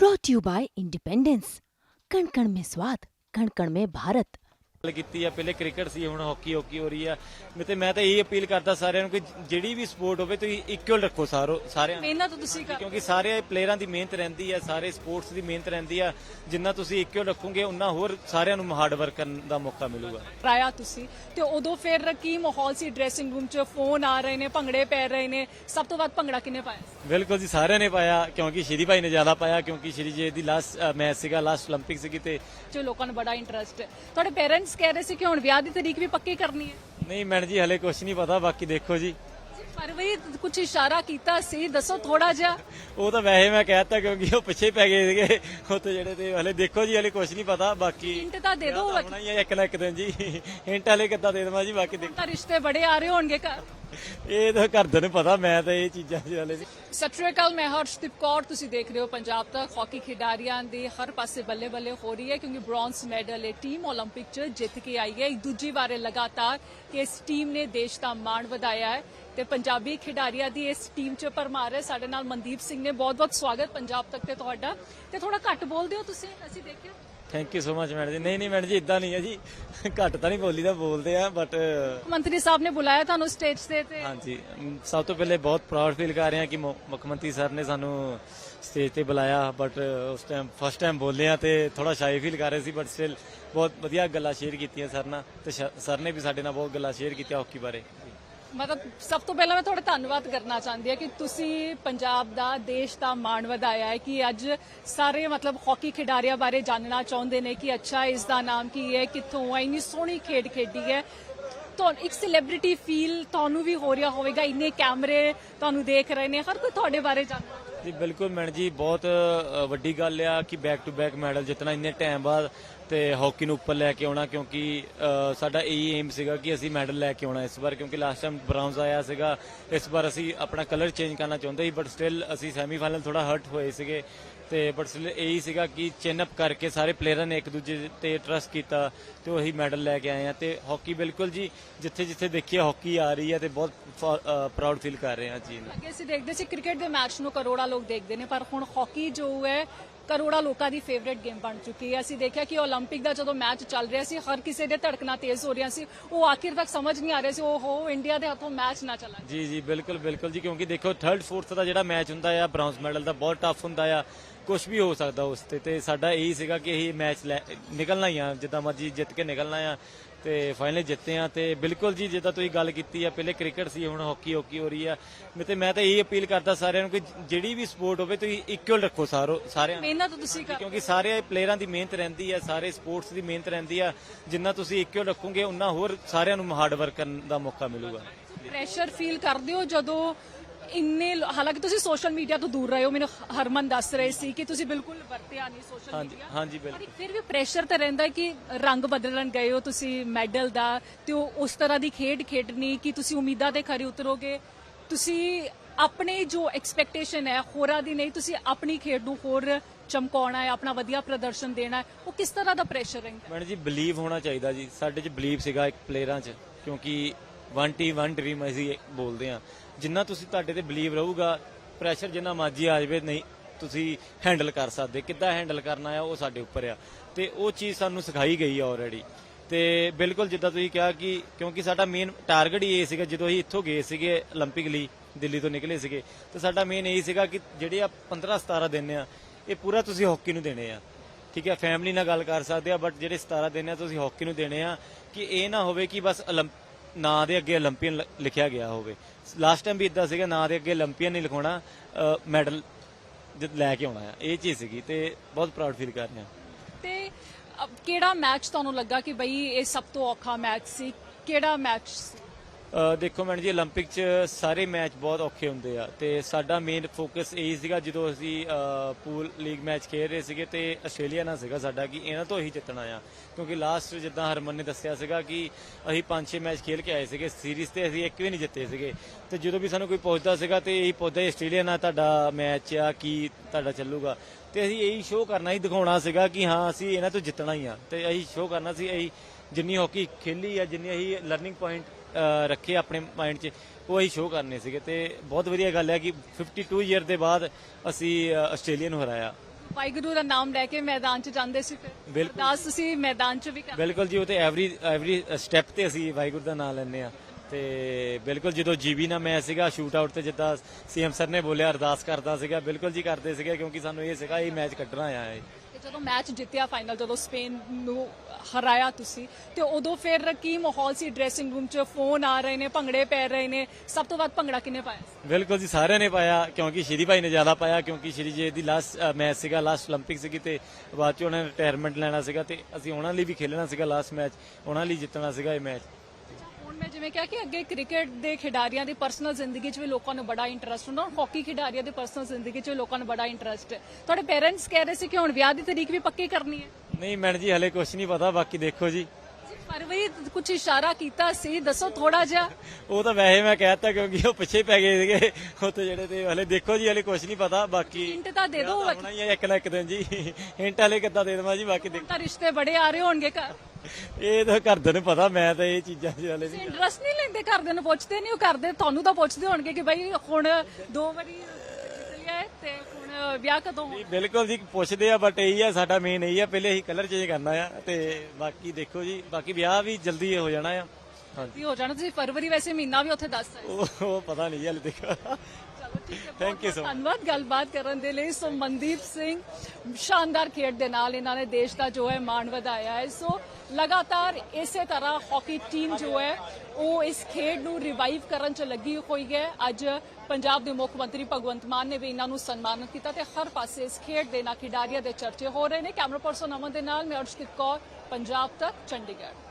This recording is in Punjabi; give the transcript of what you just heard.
brought to you by Independence. कण कण में स्वाद कण कण में भारत ਗੱਲ ਕੀਤੀ ਆ ਪਹਿਲੇ ਕ੍ਰਿਕਟ ਸੀ ਹੁਣ ਹਾਕੀ ਹਾਕੀ ਹੋ ਰਹੀ ਆ ਮੈਂ ਤੇ ਮੈਂ ਤਾਂ ਇਹੀ ਅਪੀਲ ਕਰਦਾ ਸਾਰਿਆਂ ਨੂੰ ਕਿ ਜਿਹੜੀ ਵੀ ਸਪੋਰਟ ਹੋਵੇ ਤੁਸੀਂ ਇਕੁਅਲ ਰੱਖੋ ਸਾਰੋ ਸਾਰਿਆਂ ਨੂੰ। ਮਿਹਨਤ ਤੁਸੀਂ ਕਰ ਕਿਉਂਕਿ ਸਾਰੇ ਪਲੇਅਰਾਂ ਦੀ ਮਿਹਨਤ ਰਹਿੰਦੀ ਆ ਸਾਰੇ ਸਪੋਰਟਸ ਦੀ ਮਿਹਨਤ ਰਹਿੰਦੀ ਆ ਜਿੰਨਾ ਤੁਸੀਂ ਇਕੁਅਲ ਰੱਖੋਗੇ ਉਨਾ ਹੋਰ ਸਾਰਿਆਂ ਨੂੰ ਹਾਰਡ ਵਰਕ ਕਰਨ ਦਾ ਮੌਕਾ ਮਿਲੂਗਾ ਰਾਇਆ ਤੁਸੀਂ ਤੇ ਉਦੋਂ ਫਿਰ ਕੀ ਮਾਹੌਲ ਸੀ ਡਰੈਸਿੰਗ ਰੂਮ 'ਚ ਫੋਨ ਆ ਰਹੇ ਨੇ ਭੰਗੜੇ ਪੈ ਰਹੇ ਨੇ ਸਭ ਤੋਂ ਵੱਧ ਭੰਗੜਾ ਕਿੰਨੇ ਪਾਇਆ ਬਿਲਕੁਲ ਜੀ ਸਾਰਿਆਂ ਨੇ ਪਾਇਆ ਕਿਉਂਕਿ ਸ਼੍ਰੀ ਭਾਈ ਨੇ ਜ਼ਿਆਦਾ ਪਾਇਆ ਕਿਉਂਕਿ ਸ਼੍ਰੀ ਜੀ ਦੀ ਲਾਸਟ ਮੈਚ ਸੀਗਾ ਲਾਸਟ 올림픽 ਸੀਗੀ ਤੇ ਜੋ ਲੋਕਾਂ ਨੂੰ ਬੜਾ ਇੰਟਰਸਟ ਹੈ ਤੁਹਾਡੇ ਪੇਰੈਂਟਸ ਕਹਿ ਰਹੇ ਸੀ ਕਿ ਹੁਣ ਵਿਆਹ ਦੀ ਤਰੀਕ ਵੀ ਪੱਕੀ ਕਰਨੀ ਹੈ। ਨਹੀਂ ਮੈਡਮ ਜੀ, ਹਲੇ ਕੁਝ ਨਹੀਂ ਪਤਾ, ਬਾਕੀ ਦੇਖੋ ਜੀ। ਫਰਵਰੀ ਕੁਝ ਇਸ਼ਾਰਾ ਕੀਤਾ ਸੀ ਦੱਸੋ ਥੋੜਾ ਜਿਹਾ ਉਹ ਤਾਂ ਵੈਸੇ ਮੈਂ ਕਹਿਤਾ ਕਿਉਂਕਿ ਉਹ ਪਿੱਛੇ ਪੈ ਗਏ ਸੀਗੇ ਉੱਥੇ ਜਿਹੜੇ ਤੇ ਹਲੇ ਦੇਖੋ ਜੀ ਹਲੇ ਕੁਝ ਨਹੀਂ ਪਤਾ ਬਾਕੀ ਹਿੰਟ ਤਾਂ ਦੇ ਦਿਓ ਹੋਣਾ ਹੀ ਹੈ ਇੱਕ ਨਾ ਇੱਕ ਦਿਨ ਜੀ ਹਿੰਟ ਹਲੇ ਕਿੱਦਾਂ ਦੇ ਦੇਵਾਂ ਜੀ ਬਾਕੀ ਦੇਖੋ ਤਾਂ ਰਿਸ਼ਤੇ ਬੜੇ ਆ ਰਹੇ ਹੋਣਗੇ ਘਰ ਇਹ ਤਾਂ ਘਰਦਿਆਂ ਨੂੰ ਪਤਾ ਮੈਂ ਤਾਂ ਇਹ ਚੀਜ਼ਾਂ ਜੀ ਹਲੇ ਜੀ ਸਤਿ ਸ਼੍ਰੀ ਅਕਾਲ ਮੈਂ ਹਰਸ਼ਦੀਪ ਕੌਰ ਤੁਸੀਂ ਦੇਖ ਰਹੇ ਹੋ ਪੰਜਾਬ ਤੱਕ ਹਾਕੀ ਖਿਡਾਰੀਆਂ ਦੇ ਹਰ ਪਾਸੇ ਬੱਲੇ ਬੱਲੇ ਹੋ ਰਹੀ ਹੈ ਕਿਉਂਕਿ ਬ੍ਰੌਂਜ਼ ਮੈਡਲ ਇਹ ਟੀਮ 올림픽 'ਚ ਜਿੱਤ ਕੇ ਆਈ ਹੈ ਇੱਕ ਦੂਜੀ ਵਾਰ ਇਹ ਲਗਾਤਾਰ ਇਸ ਟੀਮ ਨੇ ਦੇਸ਼ ਦਾ ਮਾਣ ਵਧਾਇਆ ਹੈ ਤੇ ਪੰਜਾਬੀ ਖਿਡਾਰੀਆਂ ਦੀ ਇਸ ਟੀਮ 'ਚ ਭਰਮਾਰ ਹੈ। ਸਾਡੇ ਨਾਲ ਮਨਦੀਪ ਸਿੰਘ ਨੇ ਬਹੁਤ-ਬਹੁਤ ਸਵਾਗਤ ਪੰਜਾਬ ਤੱਕ ਤੇ ਤੁਹਾਡਾ। ਤੇ ਥੋੜਾ ਘੱਟ ਬੋਲਦੇ ਹੋ ਤੁਸੀਂ ਅਸੀਂ ਦੇਖਿਆ। Thank you so much madam ji. ਨਹੀਂ ਨਹੀਂ ਮੈਡਮ ਜੀ ਇਦਾਂ ਨਹੀਂ ਹੈ ਜੀ। ਘੱਟ ਤਾਂ ਨਹੀਂ ਬੋਲੀ ਦਾ ਬੋਲਦੇ ਆ ਬਟ ਮੰਤਰੀ ਸਾਹਿਬ ਨੇ ਬੁਲਾਇਆ ਤੁਹਾਨੂੰ ਸਟੇਜ ਤੇ ਤੇ ਹਾਂਜੀ। ਸਭ ਤੋਂ ਪਹਿਲੇ ਬਹੁਤ ਪ੍ਰਾਊਡ ਫੀਲ ਕਰ ਰਹੇ ਹਾਂ ਕਿ ਮੁੱਖ ਮੰਤਰੀ ਸਰ ਨੇ ਸਾਨੂੰ ਸਟੇਜ ਤੇ ਬੁਲਾਇਆ ਬਟ ਉਸ ਟਾਈਮ ਫਸਟ ਟਾਈਮ ਬੋਲੇ ਆ ਤੇ ਥੋੜਾ ਸ਼ਾਈ ਫੀਲ ਕਰ ਰਹੇ ਸੀ ਬਟ ਸਟਿਲ ਬਹੁਤ ਵਧੀਆ ਗੱਲਾਂ ਸ਼ੇਅਰ ਕੀਤੀਆਂ ਸਰ ਨਾਲ। ਤੇ ਸਰ ਨੇ ਵੀ ਸਾਡੇ ਨਾਲ ਬਹੁਤ ਗੱਲਾਂ ਸ਼ੇਅਰ ਕੀਤੀਆਂ ਹਾਕੀ ਬਾਰੇ। ਮਤਲਬ ਸਭ ਤੋਂ ਪਹਿਲਾਂ ਮੈਂ ਤੁਹਾਡਾ ਧੰਨਵਾਦ ਕਰਨਾ ਚਾਹੁੰਦੀ ਹਾਂ ਕਿ ਤੁਸੀਂ ਪੰਜਾਬ ਦਾ, ਦੇਸ਼ ਦਾ ਮਾਣ ਵਧਾਇਆ ਹੈ ਕਿ ਅੱਜ ਸਾਰੇ ਮਤਲਬ ਹਾਕੀ ਖਿਡਾਰੀਆਂ ਬਾਰੇ ਜਾਣਨਾ ਚਾਹੁੰਦੇ ਨੇ ਕਿ ਅੱਛਾ ਇਸ ਦਾ ਨਾਮ ਕੀ ਹੈ, ਕਿੱਥੋਂ ਹੈ ਇੰਨੀ ਸੋਹਣੀ ਖੇਡ ਖੇਡੀ ਹੈ। ਤੁਹਾਨੂੰ ਇੱਕ ਸੈਲੀਬ੍ਰਿਟੀ ਫੀਲ ਤੁਹਾਨੂੰ ਵੀ ਹੋ ਰਿਹਾ ਹੋਵੇਗਾ, ਇੰਨੇ ਕੈਮਰੇ ਤੁਹਾਨੂੰ ਦੇਖ ਰਹੇ ਨੇ, ਹਰ ਕੋਈ ਤੁਹਾਡੇ ਬਾਰੇ ਜਾਣਦਾ। ਜੀ ਬਿਲਕੁਲ ਮੈਡਮ ਜੀ, ਬਹੁਤ ਵੱਡੀ ਗੱਲ ਆ ਕਿ ਬੈਕ ਟੂ ਬੈਕ ਮੈਡਲ ਜਿੱਤਣਾ ਇੰਨੇ ਟਾਈਮ ਬਾਅਦ ਤੇ ਹਾਕੀ ਨੂੰ ਉੱਪਰ ਲੈ ਕੇ ਆਉਣਾ ਕਿਉਂਕਿ ਸਾਡਾ ਇਹੀ ਏਮ ਸੀਗਾ ਕਿ ਅਸੀਂ ਮੈਡਲ ਲੈ ਕੇ ਆਉਣਾ ਇਸ ਵਾਰ ਕਿਉਂਕਿ ਲਾਸਟ ਟਾਈਮ ਬ੍ਰਾਊਨਜ਼ ਆਇਆ ਸੀਗਾ, ਇਸ ਵਾਰ ਅਸੀਂ ਆਪਣਾ ਕਲਰ ਚੇਂਜ ਕਰਨਾ ਚਾਹੁੰਦੇ ਸੀ ਬਟ ਸਟਿਲ ਅਸੀਂ ਸੈਮੀਫਾਈਨਲ ਥੋੜਾ ਹਰਟ ਹੋਏ ਸੀਗੇ। ਤੇ ਬਟ ਸਟਿਲ ਇਹੀ ਸੀਗਾ ਕਿ ਚਿੰਨ ਅਪ ਕਰਕੇ ਸਾਰੇ ਪਲੇਅਰਾਂ ਨੇ ਇੱਕ ਦੂਜੇ ਤੇ ਟਰਸਟ ਕੀਤਾ ਤੇ ਉਹੀ ਮੈਡਲ ਲੈ ਕੇ ਆਏ ਆ। ਤੇ ਹਾਕੀ ਬਿਲਕੁਲ ਜੀ, ਜਿੱਥੇ ਜਿੱਥੇ ਦੇਖੀਏ ਹਾਕੀ ਆ ਰਹੀ ਹੈ ਤੇ ਬਹੁਤ ਪ੍ਰਾਊਡ ਫੀਲ ਕਰ ਰਹੇ ਹਾਂ ਜੀ ਅੱਗੇ ਅਸੀਂ ਦੇਖਦੇ ਸੀ ਕ੍ਰਿਕਟ ਦੇ ਮੈਚ ਨੂੰ ਕਰੋੜਾਂ ਲੋਕ ਦੇਖਦੇ ਨੇ, ਪਰ ਹੁਣ ਹਾਕੀ ਜੋ ਹੈ ਕਰੋੜਾ ਲੋਕਾਂ ਦੀ ਫੇਵਰੇਟ ਗੇਮ ਬਣ ਚੁੱਕੀ ਹੈ ਅਸੀਂ ਦੇਖਿਆ ਕਿ 올림픽 ਦਾ ਜਦੋਂ ਮੈਚ ਚੱਲ ਰਿਹਾ ਸੀ ਹਰ ਕਿਸੇ ਦੇ ਧੜਕਣਾ ਤੇਜ਼ ਹੋ ਰਹੀਆਂ ਸੀ ਉਹ ਆਖਿਰ ਤੱਕ ਸਮਝ ਨਹੀਂ ਆ ਰਿਹਾ ਸੀ ਉਹ ਹੋ ਇੰਡੀਆ ਦੇ ਹੱਥੋਂ ਮੈਚ ਨਾ ਚਲਾ ਜੀ ਜੀ ਬਿਲਕੁਲ ਬਿਲਕੁਲ ਜੀ ਕਿਉਂਕਿ ਦੇਖੋ ਥਰਡ ਫੋਰਥ ਦਾ ਜਿਹੜਾ ਮੈਚ ਹੁੰਦਾ ਆ ਬ੍ਰਾਊਨਜ਼ ਮੈਡਲ ਦਾ ਬਹੁਤ ਟਫ ਹੁੰਦਾ ਆ ਕੁਝ ਵੀ ਹੋ ਸਕਦਾ ਉਸ ਤੇ ਤੇ ਸਾਡਾ ਇਹੀ ਸੀਗਾ ਕਿ ਇਹ ਮੈਚ ਨਿਕਲਣਾ ਹੀ ਆ ਜਿੱਦਾਂ ਮਰਜੀ ਜਿੱਤ ਕੇ ਨਿਕਲਣਾ ਆ ਤੇ ਫਾਈਨਲੀ ਜਿੱਤੇ ਆ ਤੇ ਬਿਲਕੁਲ ਜੀ ਜਿੱਦਾਂ ਤੁਸੀਂ ਗੱਲ ਕੀਤੀ ਆ ਪਹਿਲੇ ਕ੍ਰਿਕਟ ਸੀ ਹੁਣ ਹਾਕੀ ਹਾਕੀ ਹੋ ਰਹੀ ਆ। ਮੈਂ ਤੇ ਮੈਂ ਤਾਂ ਇਹੀ ਅਪੀਲ ਕਰਦਾ ਸਾਰਿਆਂ ਨੂੰ ਕਿ ਜਿਹੜੀ ਵੀ ਸਪੋਰਟ ਹੋਵੇ ਤੁਸੀਂ ਇਕੁਅਲ ਰੱਖੋ ਸਾਰੋ ਸਾਰਿਆਂ ਨੂੰ। ਮਿਹਨਤ ਤੁਸੀਂ ਕਰ ਕਿਉਂਕਿ ਸਾਰੇ ਪਲੇਅਰਾਂ ਦੀ ਮਿਹਨਤ ਰਹਿੰਦੀ ਆ ਸਾਰੇ ਸਪੋਰਟਸ ਦੀ ਮਿਹਨਤ ਰਹਿੰਦੀ ਆ। ਜਿੰਨਾ ਤੁਸੀਂ ਇਕੁਅਲ ਰੱਖੋਗੇ ਉਨਾ ਹੋਰ ਸਾਰਿਆਂ ਨੂੰ ਹਾਰਡ ਵਰਕ ਕਰਨ ਦਾ ਮੌਕਾ ਮਿਲੂਗਾ। ਪ੍ਰੈਸ਼ਰ ਫੀਲ ਕਰਦੇ ਹੋ ਜਦੋਂ ਇੰਨੇ ਲ- ਹਾਲਾਂਕਿ ਤੁਸੀਂ ਸੋਸ਼ਲ ਮੀਡੀਆ ਤੋਂ ਦੂਰ ਰਹੇ ਹੋ ਮੈਨੂੰ ਹਰਮਨ ਦੱਸ ਰਹੇ ਸੀ ਕਿ ਤੁਸੀਂ ਬਿਲਕੁਲ ਵਰਤਿਆ ਨਹੀਂ ਸੋਸ਼ਲ ਹਾਂਜੀ ਮੀਡੀਆ ਹਾਂਜੀ ਪਰ ਬਿਲਕੁਲ। ਫਿਰ ਵੀ ਪ੍ਰੈਸ਼ਰ ਤਾਂ ਰਹਿੰਦਾ ਹੈ ਕਿ ਰੰਗ ਬਦਲਣ ਗਏ ਹੋ ਤੁਸੀਂ ਮੈਡਲ ਦਾ ਤੇ ਉਹ ਉਸ ਤਰ੍ਹਾਂ ਦੀ ਖੇਡ ਖੇਡਣੀ ਕਿ ਤੁਸੀਂ ਉਮੀਦਾਂ ਤੇ ਖਰੇ ਉਤਰੋਗੇ। ਤੁਸੀਂ ਆਪਣੇ ਜੋ ਐਕਸਪੈਕਟੇਸ਼ਨ ਹੈ ਹੋਰਾਂ ਦੀ ਨਹੀਂ ਤੁਸੀਂ ਆਪਣੀ ਖੇਡ ਨੂੰ ਹੋਰ ਚਮਕਾਉਣਾ ਹੈ ਆਪਣਾ ਵਧੀਆ ਪ੍ਰਦਰਸ਼ਨ ਦੇਣਾ ਹੈ ਉਹ ਕਿਸ ਤਰ੍ਹਾਂ ਦਾ ਪ੍ਰੈਸ਼ਰ ਰਹਿੰਦਾ ਮੈਡਮ ਜੀ ਬਲੀਵ ਹੋਣਾ ਚਾਹੀਦਾ ਜੀ। ਸਾਡੇ 'ਚ ਬਲੀਵ ਸੀਗਾ ਇੱਕ ਪਲੇਅਰਾਂ 'ਚ ਕਿਉਂਕਿ ਵਨ ਟੀ ਵਨ ਡ੍ਰੀਮ ਅਸੀਂ ਬੋਲਦੇ ਆ ਜਿੰਨਾ ਤੁਸੀਂ ਤੁਹਾਡੇ ਤੇ ਬਲੀਵ ਰਹੂਗਾ ਪ੍ਰੈਸ਼ਰ ਜਿੰਨਾ ਮਰਜ਼ੀ ਆ ਜਾਵੇ, ਨਹੀਂ, ਤੁਸੀਂ ਹੈਂਡਲ ਕਰ ਸਕਦੇ। ਕਿੱਦਾਂ ਹੈਂਡਲ ਕਰਨਾ ਆ, ਉਹ ਸਾਡੇ ਉੱਪਰ ਆ। ਤੇ ਉਹ ਚੀਜ਼ ਸਾਨੂੰ ਸਿਖਾਈ ਗਈ ਆ ਆਲਰੇਡੀ ਤੇ ਬਿਲਕੁਲ ਜਿੱਦਾਂ ਤੁਸੀਂ ਕਿਹਾ ਕਿ ਕਿਉਂਕਿ ਸਾਡਾ ਮੇਨ ਟਾਰਗੇਟ ਹੀ ਇਹ ਸੀਗਾ, ਜਦੋਂ ਅਸੀਂ ਇੱਥੋਂ ਗਏ ਸੀਗੇ 올림픽 ਲਈ, ਦਿੱਲੀ ਤੋਂ ਨਿਕਲੇ ਸੀਗੇ, ਤੇ ਸਾਡਾ ਮੇਨ ਇਹ ਸੀਗਾ ਕਿ ਜਿਹੜੇ ਆ 15 17 ਦਿਨ ਆ, ਇਹ ਪੂਰਾ ਤੁਸੀਂ ਹਾਕੀ ਨੂੰ ਦੇਣੇ ਆ। ਠੀਕ ਹੈ ਫੈਮਿਲੀ ਨਾਲ ਗੱਲ ਕਰ ਸਕਦੇ ਆ ਬਟ ਜਿਹੜੇ 17 ਦਿਨ ਆ, ਤੁਸੀਂ ਹਾਕੀ ਨੂੰ ਦੇਣੇ ਆ, ਕਿ ਇਹ ਨਾ ਹੋਵੇ ਕਿ ਬਸ ਨਾਂ ਦੇ ਅੱਗੇ 올림픽ਨ ਲਿਖਿਆ ਗਿਆ ਹੋਵੇ। ਲਾਸਟ ਟਾਈਮ ਵੀ ਇਦਾਂ ਸੀਗਾ, ਨਾਂ ਦੇ ਅੱਗੇ 올림픽ਨ ਨਹੀਂ ਲਿਖਾਉਣਾ ਮੈਡਲ ਲੈ ਕੇ ਆਉਣਾ ਇਹ ਚੀਜ਼ ਸੀਗੀ ਤੇ ਬਹੁਤ ਪ੍ਰਾਊਡ ਫੀਲ ਕਰ ਰਿਹਾ। ਤੇ ਕਿਹੜਾ ਮੈਚ ਤੁਹਾਨੂੰ ਲੱਗਾ ਕਿ ਬਈ ਇਹ ਸਭ ਤੋਂ ਔਖਾ ਮੈਚ ਸੀ? ਕਿਹੜਾ ਮੈਚ ਦੇਖੋ ਮੈਡਮ ਜੀ 올림픽 'ਚ ਸਾਰੇ ਮੈਚ ਬਹੁਤ ਔਖੇ ਹੁੰਦੇ ਆ ਤੇ ਸਾਡਾ ਮੇਨ ਫੋਕਸ ਇਹੀ ਸੀਗਾ ਜਦੋਂ ਅਸੀਂ ਪੂਲ ਲੀਗ ਮੈਚ ਖੇਡ ਰਹੇ ਸੀਗੇ ਤੇ ਆਸਟ੍ਰੇਲੀਆ ਨਾਲ ਸੀਗਾ ਸਾਡਾ ਕਿ ਇਹਨਾਂ ਤੋਂ ਹੀ ਜਿੱਤਣਾ ਆ ਕਿਉਂਕਿ ਲਾਸਟ ਜਿੱਦਾਂ ਹਰਮਨ ਨੇ ਦੱਸਿਆ ਸੀਗਾ ਕਿ ਅਸੀਂ 5-6 ਮੈਚ ਖੇਡ ਕੇ ਆਏ ਸੀਗੇ ਸੀਰੀਜ਼ ਤੇ ਅਸੀਂ ਇੱਕ ਵੀ ਨਹੀਂ ਜਿੱਤੇ ਸੀਗੇ ਤੇ ਜਦੋਂ ਵੀ ਸਾਨੂੰ ਕੋਈ ਪੁੱਛਦਾ ਸੀਗਾ ਤੇ ਇਹੀ ਪੁੱਛਦਾ ਸੀ, ਆਸਟ੍ਰੇਲੀਆ ਨਾਲ ਤੁਹਾਡਾ ਮੈਚ ਆ ਕੀ ਤੁਹਾਡਾ ਚੱਲੂਗਾ ਤੇ ਅਸੀਂ ਇਹੀ ਸ਼ੋਅ ਕਰਨਾ ਹੀ ਦਿਖਾਉਣਾ ਸੀਗਾ ਕਿ ਹਾਂ ਅਸੀਂ ਇਹਨਾਂ ਤੋਂ ਜਿੱਤਣਾ ਹੀ ਆ ਤੇ ਅਸੀਂ ਸ਼ੋਅ ਕਰਨਾ ਸੀ ਅਸੀਂ ਜਿੰਨੀ ਹਾਕੀ ਖੇਲੀ ਆ ਜਿੰਨੀ ਅਸੀਂ ਲਰਨਿੰਗ ਪੁਆਇੰਟ ਰੱਖੇ ਆਪਣੇ ਮਾਈਂਡ 'ਚ ਉਹ ਅਸੀਂ ਸ਼ੋਅ ਕਰਨੇ ਸੀਗੇ ਤੇ ਬਹੁਤ ਵਧੀਆ ਗੱਲ ਹੈ ਕਿ 52 ਇਅਰ ਦੇ ਬਾਅਦ ਅਸੀਂ ਆਸਟ੍ਰੇਲੀਆ ਨੂੰ ਹਰਾਇਆ। ਵਾਹਿਗੁਰੂ ਦਾ ਨਾਮ ਲੈ ਕੇ ਮੈਦਾਨ 'ਚ ਜਾਂਦੇ ਸੀ ਫਿਰ। ਅਰਦਾਸ ਤੁਸੀਂ ਮੈਦਾਨ 'ਚ ਵੀ ਬਿਲਕੁਲ ਜੀ ਉਹ ਤੇ ਐਵਰੀ ਐਵਰੀ ਸਟੈਪ ਤੇ ਅਸੀਂ ਵਾਹਿਗੁਰੂ ਦਾ ਨਾਮ ਲੈਂਦੇ ਆ ਤੇ ਬਿਲਕੁਲ ਜਦੋਂ ਜੀਬੀ ਨਾਲ ਮੈਚ ਸੀਗਾ ਸ਼ੂਟ ਆਊਟ ਤੇ ਜਿੱਦਾਂ ਸੀਐਮ ਸਰ ਨੇ ਬੋਲਿਆ ਅਰਦਾਸ ਕਰਦਾ ਸੀਗਾ ਬਿਲਕੁਲ ਜੀ ਕਰਦੇ ਸੀਗੇ ਕਿਉਂਕਿ ਸਾਨੂੰ ਇਹ ਸੀਗਾ ਇਹ ਮੈਚ ਕੱਢਣਾ ਆਇਆ ਹੈ। ਜਦੋਂ ਮੈਚ ਜਿੱਤਿਆ ਫਾਈਨਲ ਜਦੋਂ ਸਪੇਨ ਨੂੰ ਹਰਾਇਆ ਤੁਸੀਂ ਤੇ ਉਦੋਂ ਫਿਰ ਕੀ ਮਾਹੌਲ ਸੀ ਡਰੈਸਿੰਗ ਰੂਮ 'ਚ ਫੋਨ ਆ ਰਹੇ ਨੇ ਭੰਗੜੇ ਪੈ ਰਹੇ ਨੇ ਸਭ ਤੋਂ ਵੱਧ ਭੰਗੜਾ ਕਿੰਨੇ ਪਾਇਆ ਸੀ? ਬਿਲਕੁਲ ਜੀ ਸਾਰਿਆਂ ਨੇ ਪਾਇਆ ਕਿਉਂਕਿ ਸ਼੍ਰੀ ਭਾਈ ਨੇ ਜ਼ਿਆਦਾ ਪਾਇਆ ਕਿਉਂਕਿ ਸ਼੍ਰੀ ਜੀ ਦੀ ਲਾਸਟ ਮੈਚ ਸੀਗਾ ਲਾਸਟ 올림픽 ਸੀਗੀ ਤੇ ਬਾਅਦ ਚ ਉਹਨਾਂ ਨੇ ਰਿਟਾਇਰਮੈਂਟ ਲੈਣਾ ਸੀਗਾ ਤੇ ਅਸੀਂ ਉਹਨਾਂ ਲਈ ਵੀ ਖੇਲਣਾ ਸੀਗਾ ਲਾਸਟ ਮੈਚ ਉਹਨਾਂ ਲਈ ਜਿੱਤਣਾ ਸੀਗਾ ਇਹ ਮੈਚ ਹੁਣ ਮੈਂ ਜਿਵੇਂ ਕਿਹਾ ਕਿ ਅੱਗੇ ਕ੍ਰਿਕਟ ਦੇ ਖਿਡਾਰੀਆਂ ਦੀ ਪਰਸਨਲ ਜ਼ਿੰਦਗੀ 'ਚ ਵੀ ਲੋਕਾਂ ਨੂੰ ਬੜਾ ਇੰਟਰਸਟ ਹੁੰਦਾ। ਹੁਣ ਹਾਕੀ ਖਿਡਾਰੀਆਂ ਦੀ ਪਰਸਨਲ ਜ਼ਿੰਦਗੀ 'ਚ ਵੀ ਲੋਕਾਂ ਨੂੰ ਬੜਾ ਇੰਟਰਸਟ ਹੈ ਤੁਹਾਡੇ ਪੇਰੈਂਟਸ ਕਹਿ ਰਹੇ ਸੀ ਕਿ ਹੁਣ ਵਿਆਹ ਦੀ ਤਰੀਕ ਵੀ ਪੱਕੀ ਕਰਨੀ ਹੈ। ਨਹੀਂ ਮੈਡਮ ਜੀ, ਹਲੇ ਕੁਝ ਨਹੀਂ ਪਤਾ, ਬਾਕੀ ਦੇਖੋ ਜੀ। ਫਰਵਰੀ ਕੁਝ ਇਸ਼ਾਰਾ ਕੀਤਾ ਸੀ ਦੱਸੋ ਥੋੜਾ ਜਿਹਾ। ਉਹ ਤਾਂ ਵੈਸੇ ਮੈਂ ਕਹਿਤਾ ਕਿਉਂਕਿ ਉਹ ਪਿੱਛੇ ਪੈ ਗਏ ਸੀਗੇ। ਤੇ ਜਿਹੜੇ ਤੇ ਹਲੇ ਦੇਖੋ ਜੀ ਹਲੇ ਕੁਝ ਨਹੀਂ ਪਤਾ ਬਾਕੀ ਹਿੰਟ ਤਾਂ ਦੇ ਦਿਓ ਹੋਣਾ ਹੀ ਹੈ ਇੱਕ ਨਾ ਇੱਕ ਦਿਨ ਜੀ। ਹਿੰਟ ਹਲੇ ਕਿੱਦਾਂ ਦੇ ਦੇਵਾਂ ਜੀ ਬਾਕੀ ਦੇਖ। ਤਾਂ ਰਿਸ਼ਤੇ ਬੜੇ ਆ ਰਹੇ ਹੋਣਗੇ ਘਰ। ਇਹ ਤਾਂ ਘਰਦਿਆਂ ਨੂੰ ਪਤਾ ਮੈਂ ਤਾਂ ਇਹ ਚੀਜ਼ਾਂ 'ਚ ਹਲੇ ਨਹੀਂ ਇੰਟਰਸਟ ਨਹੀਂ ਲੈਂਦੇ ਘਰਦਿਆਂ ਨੂੰ ਪੁੱਛਦੇ ਨਹੀਂ ਉਹ ਕਰਦੇ ਤੁਹਾਨੂੰ ਤਾਂ ਪੁੱਛਦੇ ਹੋਣਗੇ ਕਿ ਭਾਈ ਹੁਣ ਦੋ ਵਾਰੀ ਲਿਆ ਤੇ ਵਿਆਹ ਕਦੋਂ ਹੋਣਾ? ਨਹੀਂ, ਬਿਲਕੁਲ ਜੀ ਪੁੱਛਦੇ ਆ ਬਟ ਇਹੀ ਆ ਸਾਡਾ ਮੇਨ ਇਹੀ ਆ ਪਹਿਲੇ ਅਸੀਂ ਕਲਰ ਚੇਂਜ ਕਰਨਾ ਆ ਤੇ ਬਾਕੀ ਦੇਖੋ ਜੀ ਬਾਕੀ ਵਿਆਹ ਵੀ ਜਲਦੀ ਹੋ ਜਾਣਾ ਆ। ਹਾਂਜੀ। ਹੋ ਜਾਣਾ ਤੁਸੀਂ ਫਰਵਰੀ ਵੈਸੇ ਮਹੀਨਾ ਵੀ ਉੱਥੇ ਦੱਸ ਸਕਦੇ ਉਹ ਉਹ ਪਤਾ ਨਹੀਂ ਹਲੇ ਦੇਖੋ ਚਲੋ ਠੀਕ ਹੈ Thank you so much. ਧੰਨਵਾਦ ਗੱਲਬਾਤ ਕਰਨ ਦੇ ਲਈ। ਸੋ ਮਨਦੀਪ ਸਿੰਘ ਸ਼ਾਨਦਾਰ ਖੇਡ ਦੇ ਨਾਲ ਇਹਨਾਂ ਨੇ ਦੇਸ਼ ਦਾ ਜੋ ਹੈ ਮਾਣ ਵਧਾਇਆ ਹੈ। ਸੋ ਲਗਾਤਾਰ ਇਸੇ ਤਰ੍ਹਾਂ ਹਾਕੀ ਟੀਮ ਜੋ ਹੈ, ਉਹ ਇਸ ਖੇਡ ਨੂੰ ਰਿਵਾਈਵ ਕਰਨ ਚ ਲੱਗੀ ਹੋਈ ਹੈ। ਅੱਜ ਪੰਜਾਬ ਦੇ ਮੁੱਖ ਮੰਤਰੀ ਭਗਵੰਤ ਮਾਨ ਨੇ ਵੀ ਇਹਨਾਂ ਨੂੰ ਸਨਮਾਨਿਤ ਕੀਤਾ ਤੇ ਹਰ ਪਾਸੇ ਇਸ ਖੇਡ ਦੇ ਨਾਲ ਖਿਡਾਰੀਆਂ ਦੇ ਚਰਚੇ ਹੋ ਰਹੇ ਨੇ। ਕੈਮਰਾ ਪਰਸਨ ਅਮਨ ਦੇ ਨਾਲ, ਮੈਂ ਅਰਸ਼ਦੀਪ ਕੌਰ, ਪੰਜਾਬ ਤੱਕ ਚੰਡੀਗੜ੍ਹ।